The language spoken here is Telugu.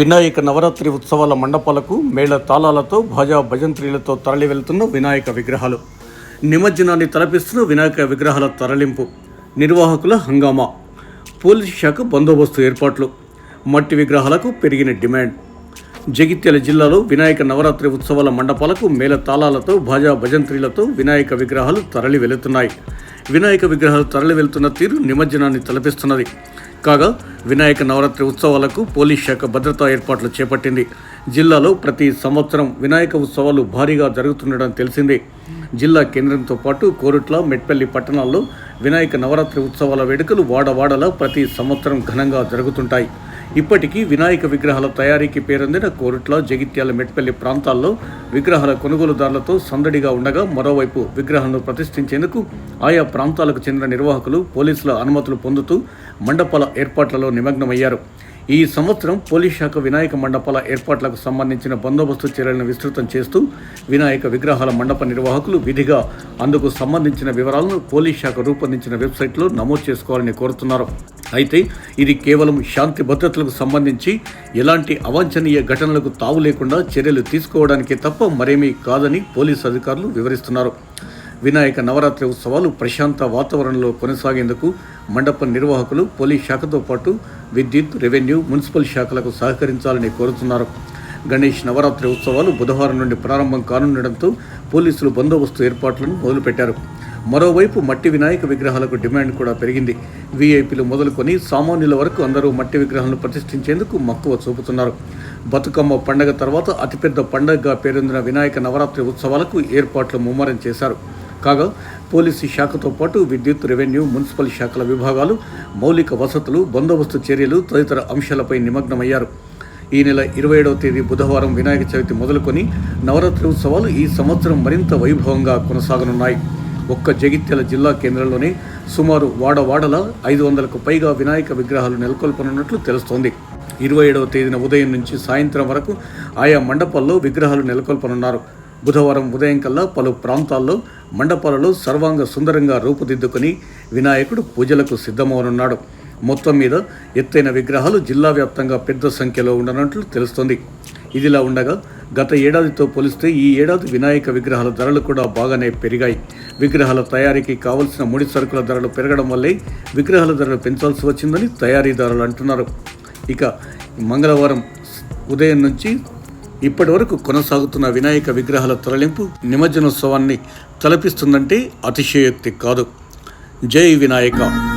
వినాయక నవరాత్రి ఉత్సవాల మండపాలకు మేళ తాళాలతో భాజా భజంత్రీలతో తరలి వెళ్తున్న వినాయక విగ్రహాలు. నిమజ్జనాన్ని తలపిస్తున్న వినాయక విగ్రహాల తరలింపు. నిర్వాహకుల హంగామా. పోలీసు శాఖ బందోబస్తు ఏర్పాట్లు. మట్టి విగ్రహాలకు పెరిగిన డిమాండ్. జగిత్యాల జిల్లాలో వినాయక నవరాత్రి ఉత్సవాల మండపాలకు మేళ తాళాలతో భాజా భజంత్రీలతో వినాయక విగ్రహాలు తరలి వెళుతున్నాయి. వినాయక విగ్రహాలు తరలి వెళ్తున్న తీరు నిమజ్జనాన్ని తలపిస్తున్నది. కాగా వినాయక నవరాత్రి ఉత్సవాలకు పోలీస్ శాఖ భద్రతా ఏర్పాట్లు చేపట్టింది. జిల్లాలో ప్రతి సంవత్సరం వినాయక ఉత్సవాలు భారీగా జరుగుతుండడం తెలిసిందే. జిల్లా కేంద్రంతో పాటు కోరుట్ల మెట్పల్లి పట్టణాల్లో వినాయక నవరాత్రి ఉత్సవాల వేడుకలు వాడవాడలా ప్రతి సంవత్సరం ఘనంగా జరుగుతుంటాయి. ఇప్పటికీ వినాయక విగ్రహాల తయారీకి పేరొందిన కోరుట్ల జగిత్యాల మెట్పల్లి ప్రాంతాల్లో విగ్రహాల కొనుగోలుదారులతో సందడిగా ఉండగా మరోవైపు విగ్రహాలను ప్రతిష్ఠించేందుకు ఆయా ప్రాంతాలకు చెందిన నిర్వాహకులు పోలీసుల అనుమతులు పొందుతూ మండపాల ఏర్పాట్లలో నిమగ్నమయ్యారు. ఈ సంవత్సరం పోలీస్ శాఖ వినాయక మండపాల ఏర్పాట్లకు సంబంధించిన బందోబస్తు చర్యలను విస్తృతం చేస్తూ వినాయక విగ్రహాల మండప నిర్వాహకులు విధిగా అందుకు సంబంధించిన వివరాలను పోలీస్ శాఖ రూపొందించిన వెబ్సైట్లో నమోదు చేసుకోవాలని కోరుతున్నారు. అయితే ఇది కేవలం శాంతి భద్రతలకు సంబంధించి ఎలాంటి అవాంఛనీయ ఘటనలకు తావు లేకుండా చర్యలు తీసుకోవడానికే తప్ప మరేమీ కాదని పోలీసు అధికారులు వివరిస్తున్నారు. వినాయక నవరాత్రి ఉత్సవాలు ప్రశాంత వాతావరణంలో కొనసాగేందుకు మండప నిర్వాహకులు పోలీస్ శాఖతో పాటు విద్యుత్ రెవెన్యూ మున్సిపల్ శాఖలకు సహకరించాలని కోరుతున్నారు. గణేష్ నవరాత్రి ఉత్సవాలు బుధవారం నుండి ప్రారంభం కానుండడంతో పోలీసులు బందోబస్తు ఏర్పాట్లను మొదలుపెట్టారు. మరోవైపు మట్టి వినాయక విగ్రహాలకు డిమాండ్ కూడా పెరిగింది. వీఐపీలు మొదలుకొని సామాన్యుల వరకు అందరూ మట్టి విగ్రహాలను ప్రతిష్ఠించేందుకు మక్కువ చూపుతున్నారు. బతుకమ్మ పండగ తర్వాత అతిపెద్ద పండగగా పేరొందిన వినాయక నవరాత్రి ఉత్సవాలకు ఏర్పాట్లు ముమ్మరం చేశారు. కాగా పోలీసు శాఖతో పాటు విద్యుత్ రెవెన్యూ మున్సిపల్ శాఖల విభాగాలు మౌలిక వసతులు బందోబస్తు చర్యలు తదితర అంశాలపై నిమగ్నమయ్యారు. ఈ నెల ఇరవై ఏడవ తేదీ బుధవారం వినాయక చవితి మొదలుకొని నవరాత్రి ఉత్సవాలు ఈ సంవత్సరం మరింత వైభవంగా కొనసాగనున్నాయి. ఒక్క జగిత్యాల జిల్లా కేంద్రంలోనే సుమారు వాడవాడల ఐదు వందలకు పైగా వినాయక విగ్రహాలు నెలకొల్పనున్నట్లు తెలుస్తోంది. ఇరవై ఏడవ తేదీన ఉదయం నుంచి సాయంత్రం వరకు ఆయా మండపాల్లో విగ్రహాలు నెలకొల్పనున్నారు. బుధవారం ఉదయం కల్లా పలు ప్రాంతాల్లో మండపాలలో సర్వాంగ సుందరంగా రూపుదిద్దుకొని వినాయకుడు పూజలకు సిద్ధమవనున్నాడు. మొత్తం మీద ఎత్తైన విగ్రహాలు జిల్లా వ్యాప్తంగా పెద్ద సంఖ్యలో ఉండనట్లు తెలుస్తోంది. ఇదిలా ఉండగా గత ఏడాదితో పోలిస్తే ఈ ఏడాది వినాయక విగ్రహాల ధరలు కూడా బాగానే పెరిగాయి. విగ్రహాల తయారీకి కావలసిన ముడి సరుకుల ధరలు పెరగడం వల్లే విగ్రహాల ధరలు పెంచాల్సి వచ్చిందని తయారీదారులు అంటున్నారు. ఇక మంగళవారం ఉదయం నుంచి ఇప్పటి వరకు కొనసాగుతున్న వినాయక విగ్రహాల తరలింపు నిమజ్జనోత్సవాన్ని తలపిస్తుందంటే అతిశయోక్తి కాదు. జై వినాయక!